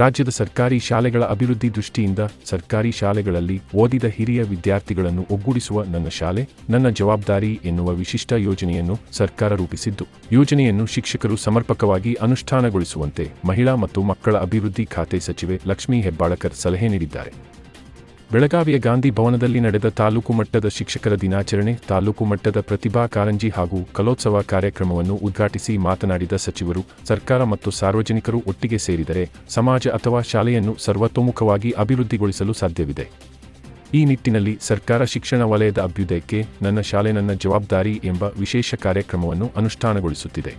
ರಾಜ್ಯದ ಸರ್ಕಾರಿ ಶಾಲೆಗಳ ಅಭಿವೃದ್ಧಿ ದೃಷ್ಟಿಯಿಂದ ಸರ್ಕಾರಿ ಶಾಲೆಗಳಲ್ಲಿ ಓದಿದ ಹಿರಿಯ ವಿದ್ಯಾರ್ಥಿಗಳನ್ನು ಒಗ್ಗೂಡಿಸುವ ನನ್ನ ಶಾಲೆ, ನನ್ನ ಜವಾಬ್ದಾರಿ ಎನ್ನುವ ವಿಶಿಷ್ಟ ಯೋಜನೆಯನ್ನು ಸರ್ಕಾರ ರೂಪಿಸಿದ್ದು. ಯೋಜನೆಯನ್ನು ಶಿಕ್ಷಕರು ಸಮರ್ಪಕವಾಗಿ ಅನುಷ್ಠಾನಗೊಳಿಸುವಂತೆ ಮಹಿಳಾ ಮತ್ತು ಮಕ್ಕಳ ಅಭಿವೃದ್ಧಿ ಖಾತೆ ಸಚಿವೆ ಲಕ್ಷ್ಮೀ ಹೆಬ್ಬಾಳಕರ್ ಸಲಹೆ ನೀಡಿದ್ದಾರೆ. ಬೆಳಗಾವಿಯ ಗಾಂಧಿ ಭವನದಲ್ಲಿ ನಡೆದ ತಾಲೂಕು ಮಟ್ಟದ ಶಿಕ್ಷಕರ ದಿನಾಚರಣೆ, ತಾಲೂಕು ಮಟ್ಟದ ಪ್ರತಿಭಾ ಕಾರಂಜಿ ಹಾಗೂ ಕಲೋತ್ಸವ ಕಾರ್ಯಕ್ರಮವನ್ನು ಉದ್ಘಾಟಿಸಿ ಮಾತನಾಡಿದ ಸಚಿವರು, ಸರ್ಕಾರ ಮತ್ತು ಸಾರ್ವಜನಿಕರು ಒಟ್ಟಿಗೆ ಸೇರಿದರೆ ಸಮಾಜ ಅಥವಾ ಶಾಲೆಯನ್ನು ಸರ್ವತೋಮುಖವಾಗಿ ಅಭಿವೃದ್ಧಿಗೊಳಿಸಲು ಸಾಧ್ಯವಿದೆ. ಈ ನಿಟ್ಟಿನಲ್ಲಿ ಸರ್ಕಾರ ಶಿಕ್ಷಣ ವಲಯದ ಅಭ್ಯುದಯಕ್ಕೆ ನನ್ನ ಶಾಲೆ ನನ್ನ ಜವಾಬ್ದಾರಿ ಎಂಬ ವಿಶೇಷ ಕಾರ್ಯಕ್ರಮವನ್ನು ಅನುಷ್ಠಾನಗೊಳಿಸುತ್ತಿದೆ.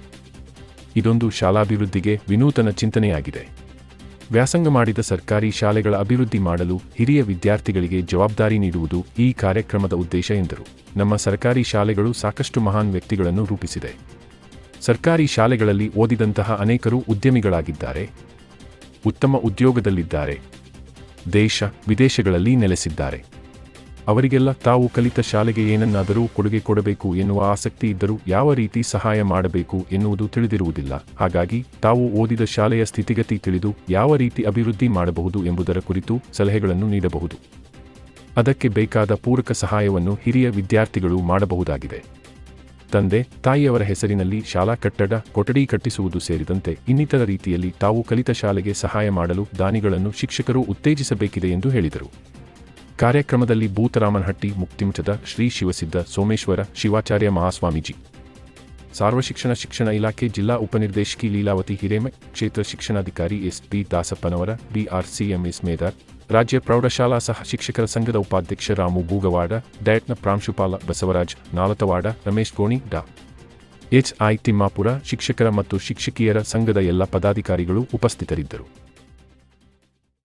ಇದೊಂದು ಶಾಲಾಭಿವೃದ್ಧಿಗೆ ವಿನೂತನ ಚಿಂತನೆಯಾಗಿದೆ. ವ್ಯಾಸಂಗ ಮಾಡಿದ ಸರ್ಕಾರಿ ಶಾಲೆಗಳ ಅಭಿವೃದ್ಧಿ ಮಾಡಲು ಹಿರಿಯ ವಿದ್ಯಾರ್ಥಿಗಳಿಗೆ ಜವಾಬ್ದಾರಿ ನೀಡುವುದು ಈ ಕಾರ್ಯಕ್ರಮದ ಉದ್ದೇಶ ಎಂದರು. ನಮ್ಮ ಸರ್ಕಾರಿ ಶಾಲೆಗಳು ಸಾಕಷ್ಟು ಮಹಾನ್ ವ್ಯಕ್ತಿಗಳನ್ನು ರೂಪಿಸಿದೆ. ಸರ್ಕಾರಿ ಶಾಲೆಗಳಲ್ಲಿ ಓದಿದಂತಹ ಅನೇಕರು ಉದ್ಯಮಿಗಳಾಗಿದ್ದಾರೆ. ಉತ್ತಮ ಉದ್ಯೋಗದಲ್ಲಿದ್ದಾರೆ. ದೇಶ, ವಿದೇಶಗಳಲ್ಲಿ ನೆಲೆಸಿದ್ದಾರೆ. ಅವರಿಗೆಲ್ಲ ತಾವು ಕಲಿತ ಶಾಲೆಗೆ ಏನನ್ನಾದರೂ ಕೊಡುಗೆ ಕೊಡಬೇಕು ಎನ್ನುವ ಆಸಕ್ತಿ ಇದ್ದರೂ ಯಾವ ರೀತಿ ಸಹಾಯ ಮಾಡಬೇಕು ಎನ್ನುವುದು ತಿಳಿದಿರುವುದಿಲ್ಲ. ಹಾಗಾಗಿ ತಾವು ಓದಿದ ಶಾಲೆಯ ಸ್ಥಿತಿಗತಿ ತಿಳಿದು ಯಾವ ರೀತಿ ಅಭಿವೃದ್ಧಿ ಮಾಡಬಹುದು ಎಂಬುದರ ಕುರಿತು ಸಲಹೆಗಳನ್ನು ನೀಡಬಹುದು. ಅದಕ್ಕೆ ಬೇಕಾದ ಪೂರಕ ಸಹಾಯವನ್ನು ಹಿರಿಯ ವಿದ್ಯಾರ್ಥಿಗಳು ಮಾಡಬಹುದಾಗಿದೆ. ತಂದೆ, ತಾಯಿಯವರ ಹೆಸರಿನಲ್ಲಿ ಶಾಲಾ ಕಟ್ಟಡ, ಕೊಠಡಿ ಕಟ್ಟಿಸುವುದು ಸೇರಿದಂತೆ ಇನ್ನಿತರ ರೀತಿಯಲ್ಲಿ ತಾವು ಕಲಿತ ಶಾಲೆಗೆ ಸಹಾಯ ಮಾಡಲು ದಾನಿಗಳನ್ನು ಶಿಕ್ಷಕರು ಉತ್ತೇಜಿಸಬೇಕಿದೆ ಎಂದು ಹೇಳಿದರು. ಕಾರ್ಯಕ್ರಮದಲ್ಲಿ ಭೂತರಾಮನಹಟ್ಟಿ, ಮುಕ್ತಿಮಠದ ಶ್ರೀ ಶಿವಸಿದ್ಧ ಸೋಮೇಶ್ವರ, ಶಿವಾಚಾರ್ಯ ಮಹಾಸ್ವಾಮೀಜಿ. ಸಾರ್ವಶಿಕ್ಷಣ ಶಿಕ್ಷಣ ಇಲಾಖೆ ಜಿಲ್ಲಾ ಉಪನಿರ್ದೇಶಕಿ ಲೀಲಾವತಿ ಹಿರೇಮೆ ಕ್ಷೇತ್ರ ಶಿಕ್ಷಣಾಧಿಕಾರಿ S P Dasappanavara, BRCMS Medar ರಾಜ್ಯ ಪ್ರೌಢಶಾಲಾ ಸಹ ಶಿಕ್ಷಕರ ಸಂಘದ ಉಪಾಧ್ಯಕ್ಷ ರಾಮು ಬೂಗವಾಡ ಡಯಟ್ನ ಪ್ರಾಂಶುಪಾಲ ಬಸವರಾಜ್ ನಾಲತವಾಡ, ರಮೇಶ್ ಗೋಣಿ ಡಾ. ಎಚ್ಐ ತಿಮ್ಮಾಪುರ, ಶಿಕ್ಷಕರ ಮತ್ತು ಶಿಕ್ಷಕಿಯರ ಸಂಘದ ಎಲ್ಲ ಪದಾಧಿಕಾರಿಗಳು ಉಪಸ್ಥಿತರಿದ್ದರು.